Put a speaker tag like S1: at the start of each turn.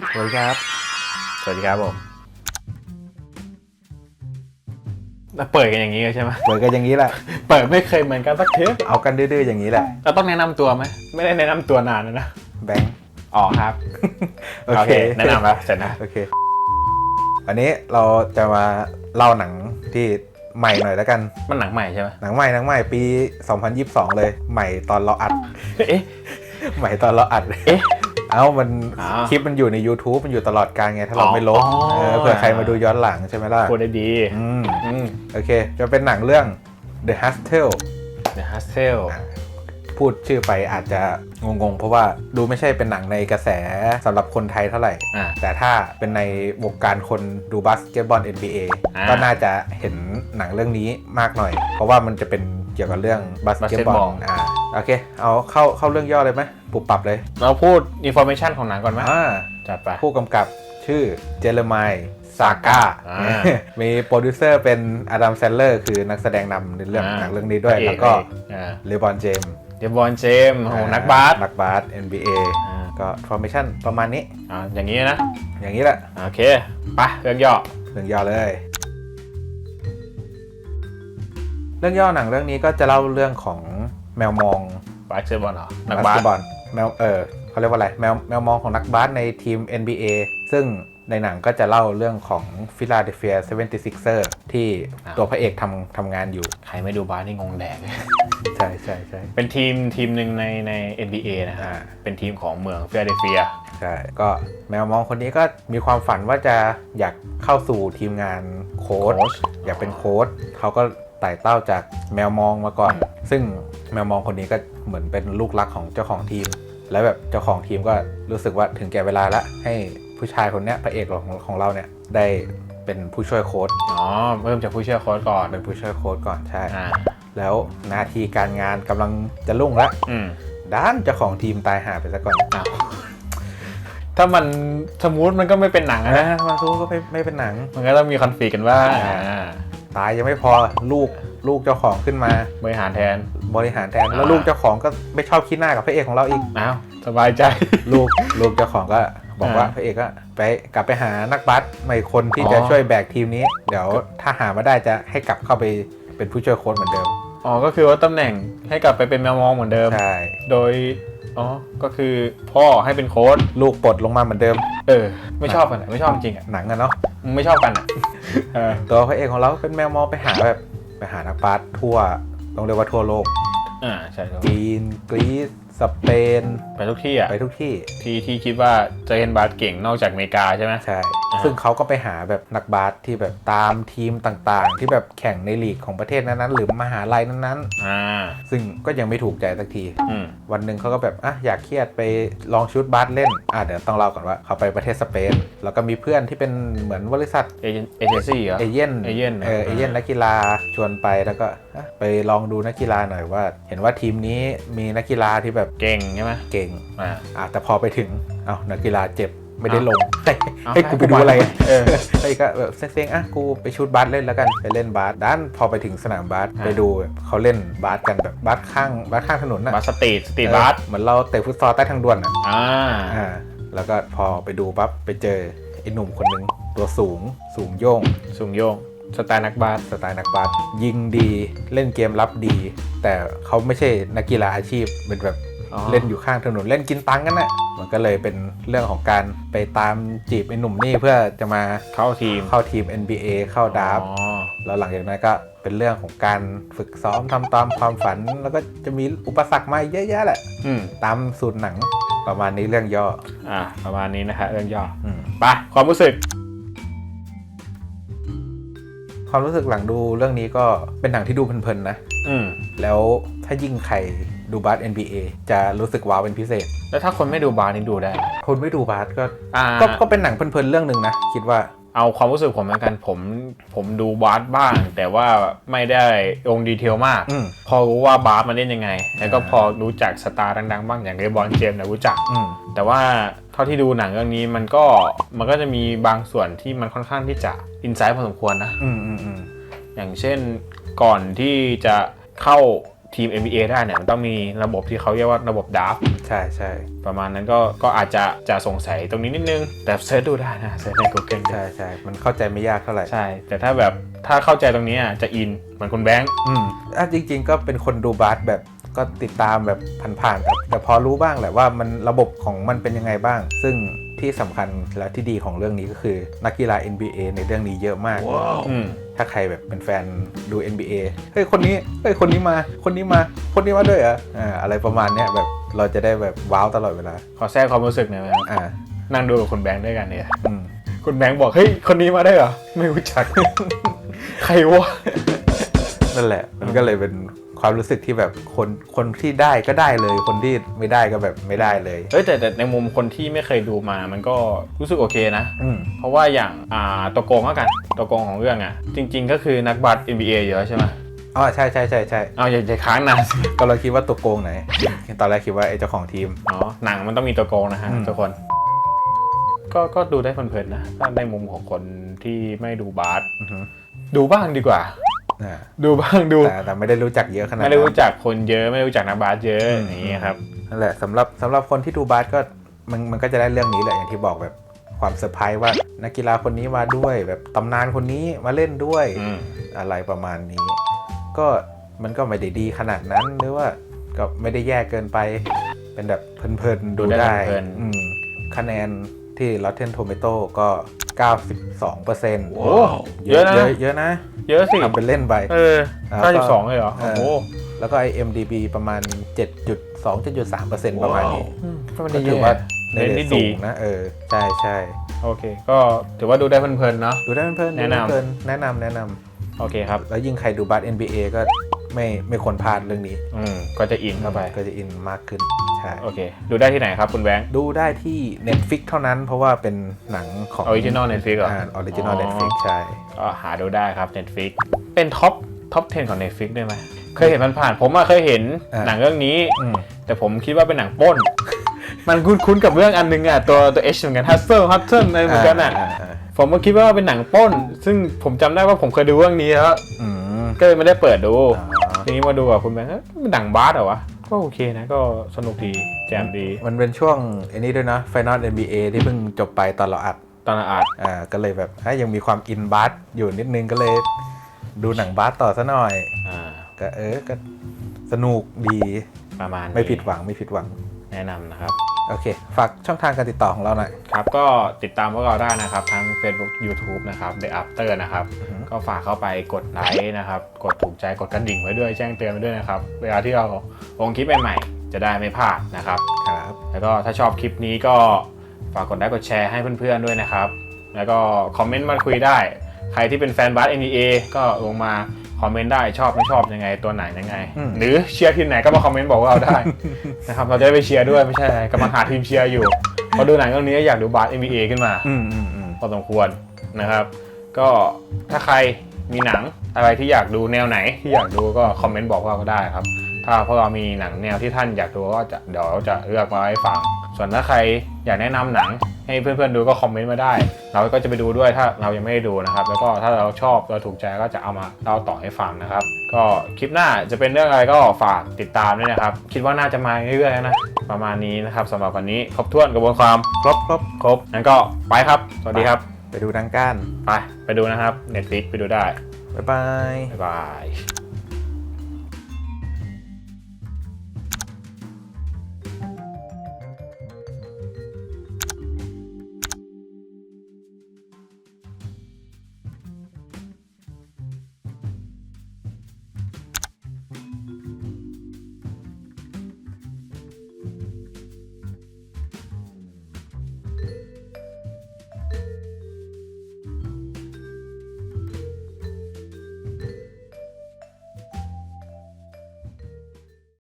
S1: สวัสดีครับ
S2: สวัสดีครับผมแล้วเปิดกันอย่างนี้เลยใช่ไหม
S1: เปิดกันอย่างนี้แหละ
S2: เปิดไม่เคยเหมือนกันสักเทป
S1: เอากันดื้อๆอย่างนี้แหละ
S2: เราต้องแนะนำตัวไหมไม่ได้แนะนำตัวนานแล้วนะ
S1: แบงค์
S2: อ๋อครับ
S1: โอ
S2: โอ
S1: เค
S2: เคแนะนำแล้วเสร็จนะ
S1: โอเค วันนี้เราจะมาเล่าหนังที่ใหม่หน่อยแล้วกัน
S2: มันหนังใหม่ใช่ไหม
S1: หนังใหม่หนังใหม่ปี 2022 เลย ใหม่ตอนเราอัด
S2: เอ๊ะ
S1: ใหม่ตอนเราอัด
S2: เอ๊ะ
S1: เอ้ามัน
S2: อ๋อ
S1: คลิปมันอยู่ใน YouTube มันอยู่ตลอดการไง ถ้าเราไม่ลบ
S2: อ๋อ
S1: เออเผื่อใครมาดูย้อนหลังใช่ไหมล่ะ
S2: พูดได้ดี
S1: อืม
S2: อืม
S1: โอเค จะเป็นหนังเรื่อง The Hostel
S2: The Hustle
S1: พูดชื่อไปอาจจะงงๆ เพราะว่าดูไม่ใช่เป็นหนังในกระแสสำหรับคนไทยเท่าไหร่
S2: อ่า
S1: แต่ถ้าเป็นในวงการคนดูบาสเกตบอล NBA
S2: อ่า
S1: ก็น่าจะเห็นหนังเรื่องนี้มากหน่อย เพราะว่ามันจะเป็นเกี่ยวกับเรื่องบาสเกตบอล
S2: Basketball
S1: อ่า โอเค เอาเข้าเข้าเรื่องย่อเลยไหมปุบปรับเลย
S2: เราพูดอินโฟ a t ชันของหนังก่อนไหม
S1: อ่า
S2: จัดไป
S1: ผู้กำกับชื่อเจเรมายซาก้า
S2: อ่า
S1: มีโปรดิวเซอร์เป็นอดัมแซนเลอร์คือนักแสดงนำในเรื่อง
S2: อ่า
S1: หนังเรื่องนี้ด้วย
S2: พระเอ
S1: แล้วก็
S2: อ่า
S1: เลบอนเจมส์
S2: เดบอนเจมส์โอ้โหนักบาส
S1: นักบาส NBA
S2: อ่า
S1: ก็ formation ประมาณนี้
S2: อ่าอย่างนี้นะ
S1: อย่างนี้แหละ
S2: โอเคไปเรื่องย่อ
S1: เรื่องย่อเลย เรื่องย่อหนังเรื่องนี้ก็จะเล่าเรื่องของ แมวมอง
S2: บาสเกตบอลเหรอนัก
S1: บา
S2: บา
S1: ส
S2: ส
S1: เกตบอลแมวเออเขาเรียกว่าอะไรแมวแมวมองของนักบาสในทีม NBA ซึ่งในหนังก็จะเล่าเรื่องของฟิลาเดลเฟีย 76er ที่ตัวพระเอกทำทำงานอยู่
S2: ใครไม่ดูบาสนี่งงแดก
S1: ใช่ใช่ใช่
S2: เป็นทีมทีมหนึ่งในใน NBA นะฮะ
S1: อ่า
S2: เป็นทีมของเมืองฟิลาเดลเฟีย
S1: ใช่ ก็แมวมองคนนี้ก็มีความฝันว่าจะอยากเข้าสู่ทีมงานโค้ช
S2: โค้ช
S1: อยากเป็นโค้ชเขาก็ ไต่เต้าจากแมวมองมาก่อน ซึ่งแมวมองคนนี้ก็เหมือนเป็นลูกรักของเจ้าของทีม แล้วแบบเจ้าของทีมก็รู้สึกว่าถึงแก่เวลาละให้ผู้ชายคนเนี้ยพระเอกของของเราเนี่ยได้เป็นผู้ช่วยโค้ช
S2: อ๋อเริ่มจากผู้ช่วยโค้ชก่อน
S1: เป็นผู้ช่วยโค้ชก่อนใช่
S2: อ่า
S1: แล้วหน้าที่การงานกำลังจะรุ่งแล้ว
S2: อืม
S1: ด้านเจ้าของทีมตายหาไปซะก่อน
S2: อ้าวถ้ามันสมูทมันก็ไม่เป็นหนังอะ
S1: นะ
S2: นะ
S1: มาซูก็ไม่ไม่เป็นหนัง
S2: มันก็ต้องมีคอนฟ lict กันบ้าง
S1: อ่า
S2: อ่า
S1: ตายยังไม่พอลูกลูกเจ้าของขึ้นมา
S2: บริหารแทน
S1: บริหารแทนแล้ว
S2: อ่า
S1: ลูกเจ้าของก็ไม่ชอบขี้หน้ากับพระเอกของเราอีก
S2: อ้าวสบายใจ
S1: ลูกลูกเจ้าของก็บอกว่า
S2: อ่า
S1: พระเอกก็ไปกลับไปหานักบาสใหม่คนที่
S2: อ๋อ
S1: จะช่วยแบกทีมนี้ เดี๋ยวถ้าหามาได้จะให้กลับเข้าไปเป็นผู้ช่วยโค้ชเหมือนเดิม
S2: อ๋อ ก็คือว่าตำแหน่งให้กลับไปเป็นแมวมองเหมือนเดิม
S1: ใช่
S2: โดย อ๋อ ก็คือพ่อให้เป็นโค้ช
S1: ลูกปลดลงมาเหมือนเดิม
S2: เออ ไม่ชอบกันอะไม่ชอบจริงอะ
S1: หนังอะเนาะ
S2: มึงไม่ชอบกันอะเออ
S1: ตัวพระเอกของเราก็เป็นแมวมองไปหาแบบไปหานักบาสทั่วต้องเรียกว่าทั่วโลก
S2: อ่าใช่ครับ
S1: จีนกรีซ สเปน
S2: ไปทุกที่อะ
S1: ไปทุกที่
S2: ที่ที่คิดว่าจะเห็นบาสเก่งนอกจากอเมริกาใช่ไหม
S1: ใช่
S2: อ่า
S1: ซึ่งเขาก็ไปหาแบบนักบาสที่แบบตามทีมต่างๆ ที่แบบแข่งในลีกของประเทศนั้นๆ หรือมหาลัยนั้น
S2: อ่า
S1: ๆซึ่งก็ยังไม่ถูกใจสักที
S2: อืม
S1: วันหนึ่งเขาก็แบบอะอยากเครียดไปลองชุดบาสเล่นอะเดี๋ยวต้องเล่าก่อนว่าเขาไปประเทศสเปน แล้วก็มีเพื่อนที่เป็นเหมือนบริษัท
S2: เอเจนเอเจนซี่เหรอ
S1: เอเย่น
S2: เอเย่น
S1: เออเอเย่นนักกีฬาชวนไปแล้วก็อะ ไปลองดูนักกีฬาหน่อยว่า เห็นว่าทีมนี้มีนักกีฬาที่แบบ
S2: เก่งใช่ไหม
S1: เก่ง
S2: อ่า
S1: อะแต่พอไปถึงเอ้านักกีฬาเจ็บไม่ได้ลง
S2: เอา
S1: ให้กูไปดูอะไร
S2: เออ
S1: ไอ้ก็แบบเซ็งๆอะกูไปชุดบาสเล่นแล้วกันไปเล่นบาสด้านพอไปถึงสนามบาส
S2: อ่า
S1: ไปดูแบบเขาเล่นบาสกันแบบบาสข้างบาสข้างถนนน่ะ
S2: บาสสตรีทสตรีทบาส
S1: เออเหมือนเราเตะฟุตซอลใต้ทางด่วนอะ
S2: อ่า
S1: อ่าแล้วก็พอไปดูปั๊บไปเจอไอ้หนุ่มคนนึงตัวสูงสูงโย่ง
S2: สูงโยง สไตล์นักบาส
S1: สไตล์นักบาสยิงดีเล่นเกมรับดี แต่เขาไม่ใช่นักกีฬาอาชีพเป็นแบบ
S2: อ๋อ
S1: เล่นอยู่ข้างถนนเล่นกินตังค์กันน่ะมันก็เลยเป็นเรื่องของการไปตามจีบไอ้หนุ่มนี่เพื่อจะมา
S2: เข้าทีม
S1: เข้าทีม NBA เข้าดราฟต์
S2: อ๋อ
S1: แล้วหลังจากนั้นก็เป็นเรื่องของการฝึกซ้อมทำตามความฝัน แล้วก็จะมีอุปสรรคมาเยอะแยะแหละ
S2: อืม
S1: ตามสูตรหนังประมาณนี้เรื่องย่อ
S2: อ่าประมาณนี้นะฮะเรื่องย่อ
S1: อืม
S2: ไปความรู้สึก
S1: ความรู้สึกหลังดูเรื่องนี้ก็เป็นหนังที่ดูเพลินๆนะ
S2: อืม
S1: แล้วถ้ายิ่งใครดูบาส NBA จะรู้สึกว้าวเป็นพิเศษ
S2: แล้วถ้าคนไม่ดูบาสนี่ดูได้
S1: คนไม่ดูบาสก็
S2: อ่า
S1: ก็ก็เป็นหนังเพลินๆเรื่องหนึ่งนะ คิดว่า
S2: เอาความรู้สึกผมเหมือนกันผมผมดูบาสบ้าง แต่ว่าไม่ได้ลงดีเทลมาก
S1: อืม
S2: พอรู้ว่าบาสมันเล่นยังไง แล้วก็พอรู้จักสตาร์ดังๆบ้างอย่างเรบอนเจมส์เนี่ยรู้จัก
S1: อืม
S2: แต่ว่าเท่าที่ดูหนังเรื่องนี้มันก็มันก็จะมีบางส่วนที่มันค่อนข้างที่จะอินไซต์พอสมควรนะ
S1: อืมอืมอืม
S2: อย่างเช่นก่อนที่จะเข้า ทีม NBA ได้เนี่ยมันต้องมีระบบที่เขาเรียกว่าระบบดับ
S1: ใช่ใช่
S2: ประมาณนั้นก็ก็อาจจะจะสงสัยตรงนี้นิดนึง แต่เซิร์ชดูได้นะเซิร์ชใน Google ได้
S1: ใช่ใช่มันเข้าใจไม่ยากเท่าไหร่
S2: ใช่ แต่ถ้าแบบถ้าเข้าใจตรงนี้อะจะอินเหมือนคุณแบงค์
S1: อืมอะจริง ๆ ก็เป็นคนดูบาสแบบก็ติดตามแบบผ่านๆครับแต่พอรู้บ้างแหละว่ามันระบบของมันเป็นยังไงบ้าง ซึ่ง ที่สำคัญและที่ดีของเรื่องนี้ก็คือ นักกีฬา NBA ในเรื่องนี้เยอะมาก
S2: อืม
S1: ถ้าใครแบบเป็นแฟนดู NBA เฮ้ยคนนี้เฮ้ยคนนี้มา คนนี้มาคนนี้มาด้วยเหรออ่าอะไรประมาณเนี้ยแบบเราจะได้แบบว้าวตลอดเวลา
S2: ขอแทรกความรู้สึกหน่อยไหมครับ
S1: อ่า
S2: นั่งดูกับคุณแบงค์ด้วยกันเนี่ย
S1: อืม
S2: คุณแบงค์บอกเฮ้ยคนนี้มาได้เหรอไม่รู้จัก ใครวะ
S1: นั่นแหละ มันก็เลยเป็นความรู้สึกที่แบบคนคนที่ได้ก็ได้เลย คนที่ไม่ได้ก็แบบไม่ได้เลย
S2: เฮ้ยแต่แต่ในมุมคนที่ไม่เคยดูมามันก็รู้สึกโอเคนะ
S1: อืม
S2: เพราะว่าอย่างอ่าตัวโกงแล้วกันตัวโกงของเรื่องอะ จริง ๆ ก็คือนักบาส NBA เยอะใช่ไหม
S1: อ๋อใช่ใช่ใช่ใช่
S2: เอาอย่าอย่าค้างนานสิ
S1: ก็เราคิดว่าตัวโกงไหน ตอนแรกคิดว่าไอ้เจ้าของทีม
S2: อ๋อหนังมันต้องมีตัวโกงนะฮะ
S1: อืม
S2: ทุกคน ก็ก็ดูได้เพลินๆนะถ้าในมุมของคนที่ไม่ดูบาส
S1: อือฮึ
S2: ดูบ้างดีกว่า
S1: อ่า
S2: ดูบ้างดู
S1: แต่แต่ไม่ได้รู้จักเยอะขนาด
S2: ไม่
S1: นั้น
S2: ได้รู้จักคนเยอะไม่ได้รู้จักนักบาสเยอะ
S1: อืม
S2: อย่างนี้ยครับ
S1: นั่นแหละสำหรับสำหรับคนที่ดูบาสก็มันมันก็จะได้เรื่องนี้แหละอย่างที่บอกแบบความเซอร์ไพรส์ว่านักกีฬาคนนี้มาด้วย แบบตำนานคนนี้มาเล่นด้วย
S2: อืม
S1: อะไรประมาณนี้ ก็มันก็ไม่ได้ดีขนาดนั้นหรือว่าก็ไม่ได้แย่เกินไป เป็นแบบเพลินๆ
S2: ดู
S1: ดู
S2: ได้
S1: ได้
S2: เพลินๆ
S1: อืมคะแนนที่ Rotten Tomato ก็ 92เปอร์เซ็นต์
S2: โอ้เยอะนะ
S1: เยอะเยอะนะ
S2: เยอะสิ
S1: ทำเป็นเล่นไป
S2: เออ
S1: อ่า
S2: 92เลยเหรอ
S1: เอ
S2: โอ้
S1: อ
S2: โห
S1: แล้วก็ IMDb ประมาณ 7.2 7.3เปอร์เซ็นต์ประมาณนี้
S2: ก็ไม่
S1: ก็
S2: ได้
S1: ถือ
S2: แย่
S1: ว่าใน
S2: เล่น
S1: เร
S2: ได้
S1: ท
S2: ดี
S1: สูงนะเออใช่ใช่
S2: โอเค ก็ถือว่าดูได้เพลินๆเนาะ
S1: ดูได้เพลินๆดู
S2: แนะ
S1: ได้
S2: นำ
S1: เพลินๆแนะนำแนะนำ
S2: โอเคครับ
S1: แล้วยิ่งใครดูบาส NBA ก็ ไม่ไม่ควรพลาดเรื่องนี้
S2: อืมก็จะอินเข้าไป
S1: ก็จะอินมากขึ้นใช่
S2: โอเค ดูได้ที่ไหนครับคุณแบงค์
S1: ดูได้ที่ Netflix เท่านั้น เพราะว่าเป็นหนังของ
S2: ออริจินอลเน็ตฟิกเหรอ
S1: อ่าออริจินอล
S2: อ๋อ
S1: Netflix ใช่
S2: ก็หาดูได้ครับ Netflix เป็นท็อปท็อป 10 ของ Netflix ได้ไหมเคยเห็นมันผ่านๆผมอะเคยเห็น
S1: อ่า
S2: หนังเรื่องนี้
S1: อืม
S2: แต่ผมคิดว่าเป็นหนังปล้น มันคุ้นๆกับเรื่องอันนึงอะตัวตัว H เหมือนกัน Hustle Hustle อะไรเหมือนกันอะาาาผมก็คิดว่าเป็นหนังปล้น ซึ่งผมจำได้ว่าผมเคยดูเรื่องนี้แล้ว
S1: อืม
S2: ก็เลยไม่ได้เปิดดู
S1: อ๋อ
S2: ทีนี้มาดูกับคุณแบงค์เอ้ยมันหนังบาสเหรอวะ ก็โอเคนะ ก็สนุกดี แจมดี
S1: มันเป็นช่วงไอันนี้ด้วยนะ Final NBA ที่เพิ่งจบไปตอนเราอัด
S2: ตอนอาด
S1: อ่า ก็เลยแบบเอ้ยยังมีความอินบาสอยู่นิดนึงก็เลย ดูหนังบาสต่อซะหน่อย
S2: อ่า
S1: ก็เออ ก็สนุกดี
S2: ประมาณนี้
S1: ไม่ผิดหวังไม่ผิดหวัง
S2: แนะนำนะครับ
S1: โอเค ฝากช่องทางการติดต่อของเราหน่อย
S2: ครับ ก็ติดตามพวกเราได้นะครับทั้ง Facebook YouTube นะครับ The After นะครับ
S1: อือฮึ
S2: ก็ฝากเข้าไปกดไลค์นะครับ กดถูกใจกดกระดิ่งไว้ด้วยแจ้งเตือนไว้ด้วยนะครับ เวลาที่เราลงคลิปใหม่ๆจะได้ไม่พลาดนะครับ
S1: ครับ
S2: แล้วก็ถ้าชอบคลิปนี้ก็ฝากกดไลค์กดแชร์ให้เพื่อนๆด้วยนะครับ แล้วก็คอมเมนต์มาคุยได้ ใครที่เป็นแฟนบาส NBA ก็ลงมาคอมเมนต์ได้ชอบไม่ชอบยังไงตัวไหนยังไง
S1: อืม
S2: หรือเชียร์ทีมไหนก็มาคอมเมนต์บอกเราได้ นะครับเราจะได้ไปเชียร์ด้วยไม่ใช่อะไรกำลังหาทีมเชียร์อยู่พอดูหนังเรื่องนี้อยากดูบาส NBA ขึ้นมา
S1: อืมอืมอืม
S2: พอสมควรนะครับ ก็ถ้าใครมีหนังอะไรที่อยากดูแนวไหน ที่อยากดูก็คอมเมนต์บอกพวกเราก็ได้ครับ ถ้าพวกเรามีหนังแนวที่ท่านอยากดูก็จะเดี๋ยวจะเลือกมาให้ฟัง ส่วนถ้าใครอยากแนะนำหนัง ให้เพื่อนๆดูก็คอมเมนต์มาได้ เราก็จะไปดูด้วยถ้าเรายังไม่ได้ดูนะครับ แล้วก็ถ้าเราชอบเราถูกใจก็จะเอามาเล่าต่อให้ฟังนะครับ ก็คลิปหน้าจะเป็นเรื่องอะไรก็ฝากติดตามด้วยนะครับ คิดว่าน่าจะมาเรื่อยๆนะประมาณนี้นะครับสำหรับวันนี้ครบถ้วนกระบวนความ
S1: ครบครบ
S2: ครบงั้นก็ไปครับ สวัสดีครับ
S1: ไปดูดังก้าน
S2: ไป ไปดูนะครับ Netflix ไปดูได้
S1: บ๊ายบาย
S2: บ๊ายบาย